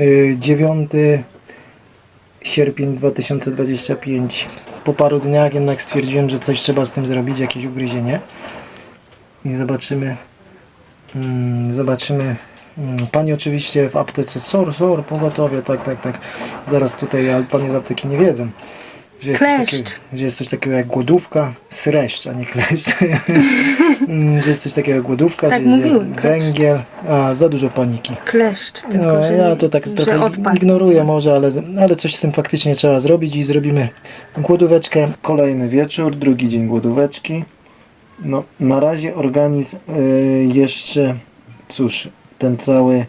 y, 9 sierpień 2025. Po paru dniach jednak stwierdziłem, że coś trzeba z tym zrobić, jakieś ugryzienie. I zobaczymy. Mm, zobaczymy. Mm, Pani oczywiście w aptece SOR, SOR, pogotowie, tak, tak, tak. Zaraz tutaj, ale panie z apteki nie wiedzą. Że jest, coś Kleszcz. takiego, że jest coś takiego jak głodówka, sreszcz, a nie kleszcz. Że jest coś takiego jak głodówka, Tak że jest mówiłem, jak węgiel. A, za dużo paniki. Kleszcz, tylko No, że, ja to tak że trochę odpadł. ignoruję może, ale, ale coś z tym faktycznie trzeba zrobić i zrobimy głodóweczkę. Kolejny wieczór, drugi dzień głodóweczki. No, na razie organizm y, jeszcze, cóż, ten cały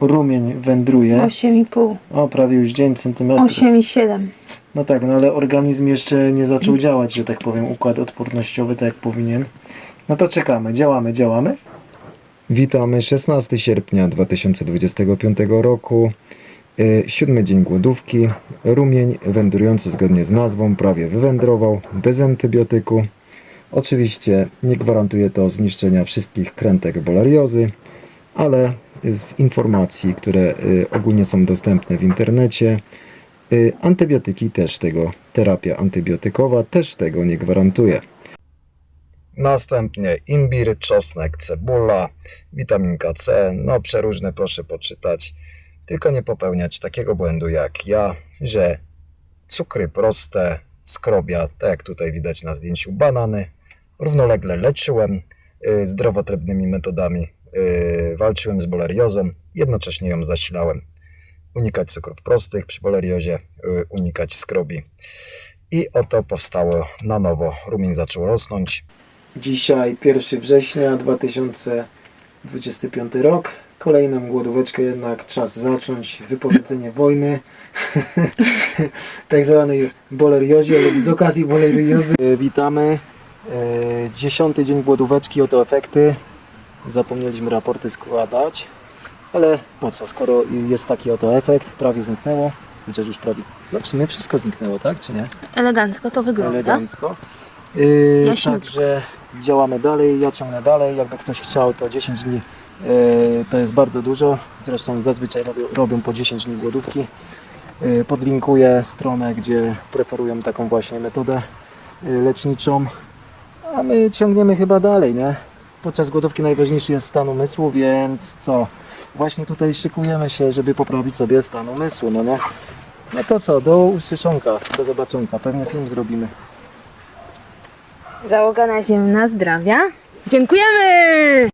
rumień wędruje. 8,5. O, prawie już 9 centymetrów. 8,7. No tak, no ale organizm jeszcze nie zaczął działać, że tak powiem, układ odpornościowy tak jak powinien. No to czekamy, działamy, działamy. Witamy 16 sierpnia 2025 roku. Y, Siódmy dzień głodówki. Rumień wędrujący zgodnie z nazwą prawie wywędrował bez antybiotyku. Oczywiście nie gwarantuje to zniszczenia wszystkich krętek bolariozy, ale z informacji, które y, ogólnie są dostępne w internecie, antybiotyki też tego, terapia antybiotykowa też tego nie gwarantuje. Następnie imbir, czosnek, cebula, witaminka C, no przeróżne proszę poczytać. Tylko nie popełniać takiego błędu jak ja, że cukry proste, skrobia, tak jak tutaj widać na zdjęciu, banany, równolegle leczyłem y, zdrowotrebnymi metodami, y, walczyłem z boleriozem, jednocześnie ją zasilałem. Unikać cukrów prostych przy boleriozie, y, unikać skrobi. I oto powstało na nowo, rumień zaczął rosnąć, Dzisiaj 1 września 2025 rok. Kolejną głodóweczkę jednak czas zacząć. Wypowiedzenie wojny. tak zwanej boleriozie lub z okazji boleriozy. E, Witamy. E, Dziesiąty dzień głodóweczki, oto efekty. Zapomnieliśmy raporty składać. Ale po co, skoro jest taki oto efekt, prawie zniknęło. Chociaż już prawie, no w sumie wszystko zniknęło, tak czy nie? Elegancko to wygląda. elegancko. Yy, także działamy dalej, ja ciągnę dalej. Jakby ktoś chciał, to 10 dni yy, to jest bardzo dużo. Zresztą zazwyczaj robią, robią po 10 dni głodówki. Yy, podlinkuję stronę, gdzie preferują taką właśnie metodę yy, leczniczą. A my ciągniemy chyba dalej, nie? Podczas głodówki najważniejszy jest stan umysłu, więc co? Właśnie tutaj szykujemy się, żeby poprawić sobie stan umysłu, no nie? No to co, do usłyszonka, do zobaczonka. Pewnie film zrobimy. Załoga naziemna zdrawia. Dziękujemy!